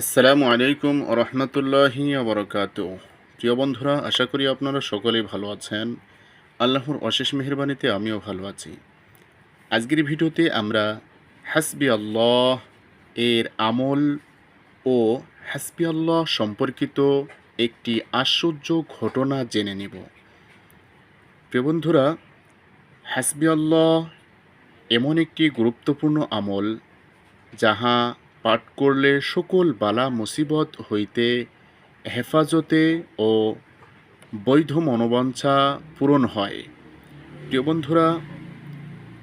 আসসালামু আলাইকুম রহমতুল্লাহি বরকাত। প্রিয় বন্ধুরা, আশা করি আপনারা সকলেই ভালো আছেন। আল্লাহর অশেষ মেহরবানিতে আমিও ভালো আছি। আজকের ভিডিওতে আমরা হাসবি আল্লাহ এর আমল ও হাসবি আল্লাহ সম্পর্কিত একটি আশ্চর্য ঘটনা জেনে নেব। প্রিয় বন্ধুরা, হাসবি আল্লাহ এমন একটি গুরুত্বপূর্ণ আমল যাহা পাঠ করলে সকল বালা মুসিবত হইতে হেফাজতে ও বৈধ মনোবাঞ্ছা পূরণ হয়। প্রিয় বন্ধুরা,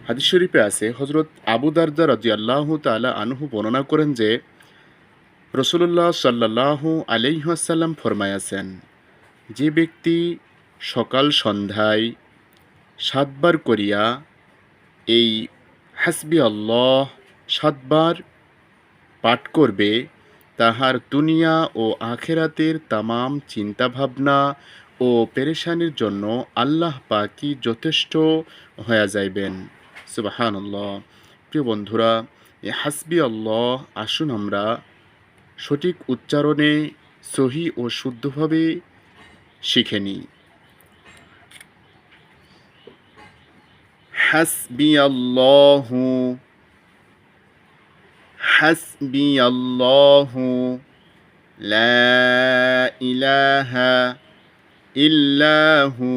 হাদিস শরীফে আছে হজরত আবু দারদা রাজি আল্লাহ তালা আনহু বর্ণনা করেন যে রসুল্লাহ সাল্লাহ আলাইহাসাল্লাম ফরমায়াছেন, যে ব্যক্তি সকাল সন্ধ্যায় সাতবার করিয়া এই হাসবি আল্লাহ সাতবার পাঠ করবে, তাহার দুনিয়া ও আখেরাতের তামাম চিন্তাভাবনা ও পেরেশানির জন্য আল্লাহ পাকি যথেষ্ট হয়ে যাইবেন। সুবাহান আল্লাহ প্রিয় বন্ধুরা হাসবি আল্লাহ, আসুন আমরা সঠিক উচ্চারণে সহি ও শুদ্ধভাবে শিখে নিই হাসবি আল্লাহু হাসবি আল্লাহ লা ইলাহা ইল্লাহু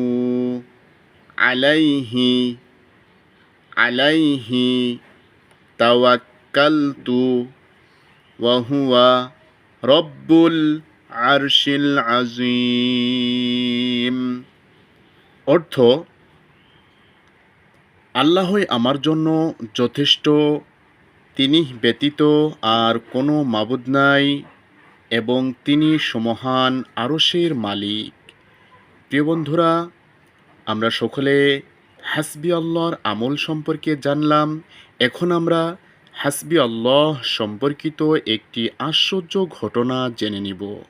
আলাইহি আলাইহি তাওয়াক্কালতু ওয়া হুয়া রব্বুল আরশিল আজিম অর্থ, আল্লাহই আমার জন্য যথেষ্ট তিনি ব্যতীত আর কোনো মাবুদ নাই এবং তিনি সমহান আরশের মালিক। প্রিয় বন্ধুরা, আমরা সকলে হাসবি আল্লাহর আমল সম্পর্কে জানলাম। এখন আমরা হাসবি আল্লাহ সম্পর্কিত একটি আশ্চর্য ঘটনা জেনে নিব।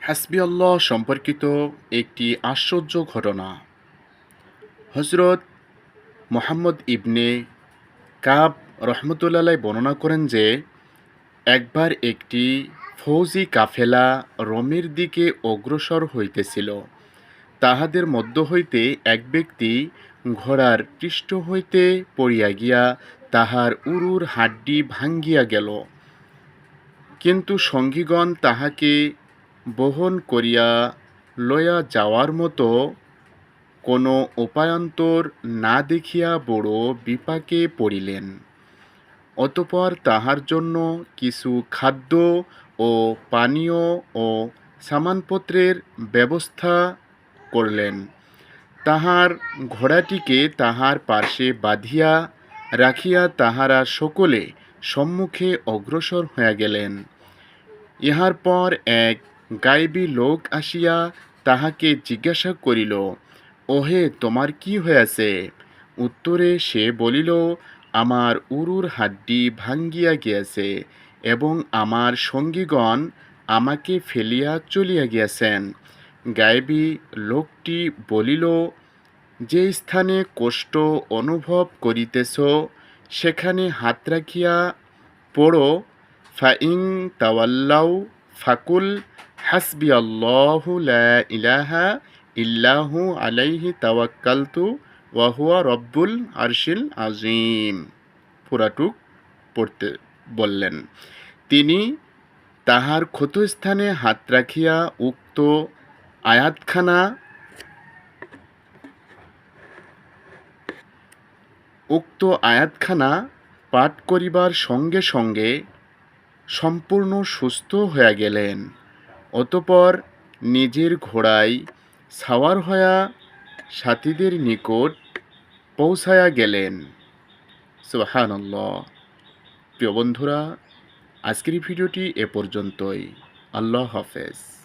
হাসবি আল্লাহ সম্পর্কিত একটি আশ্চর্য ঘটনা। হজরত মোহাম্মদ ইবনে কাব রহমতুল্লাহ বর্ণনা করেন যে, একবার একটি ফৌজি কাফেলা রোমের দিকে অগ্রসর হইতেছিল। তাহাদের মধ্য হইতে এক ব্যক্তি ঘোড়ার পৃষ্ঠ হইতে পড়িয়া গিয়া তাহার উরুর হাড্ডি ভাঙ্গিয়া গেল। কিন্তু সঙ্গীগণ তাহাকে বহন করিয়া লয়া যাওয়ার মতো কোনো উপায়ন্তর না দেখিয়া বড় বিপাকে পড়িলেন। অতপর তাহার জন্য কিছু খাদ্য ও পানীয় ও সামানপত্রের ব্যবস্থা করলেন। তাহার ঘোড়াটিকে তাহার পার্শ্বে বাঁধিয়া রাখিয়া তাহারা সকলে সম্মুখে অগ্রসর হইয়া গেলেন। ইহার পর এক গাইবী লোক আসিয়া তাহাকে জিজ্ঞাসা করিল, ওহে, তোমার কি হয়েছে উত্তরে সে বলিল আমার উরুর হাড্ডি ভাঙ্গিয়া গিয়াছে এবং আমার সঙ্গীগণ আমাকে ফেলিয়া চলিয়া গিয়াছেন। গায়েবী লোকটি বলিল, যে স্থানে কষ্ট অনুভব করিতেছ, সেখানে হাত রাখিয়া পড়ো। ফাইং তাওয়াল্লাউ ফাকুল, হাসবি আল্লাহু ইলাহা ইল্লাহু আলাইহি তাওয়াক্কালতু। ওয়াহুয়া রব্বুল আরশিল আজিম পুরাটুক পড়তে বললেন, তিনি তাহার ক্ষতস্থানে হাত রাখিয়া উক্ত আয়াতখানা উক্ত আয়াতখানা পাঠ করিবার সঙ্গে সঙ্গে সম্পূর্ণ সুস্থ হইয়া গেলেন। অতপর নিজের ঘোড়ায় সাওয়ার হইয়া সাথীদের নিকট পৌঁছায়া গেলেন। সুবাহানল্লাহ। প্রিয় বন্ধুরা আজকের ভিডিওটি এ পর্যন্তই। আল্লাহ হাফেজ।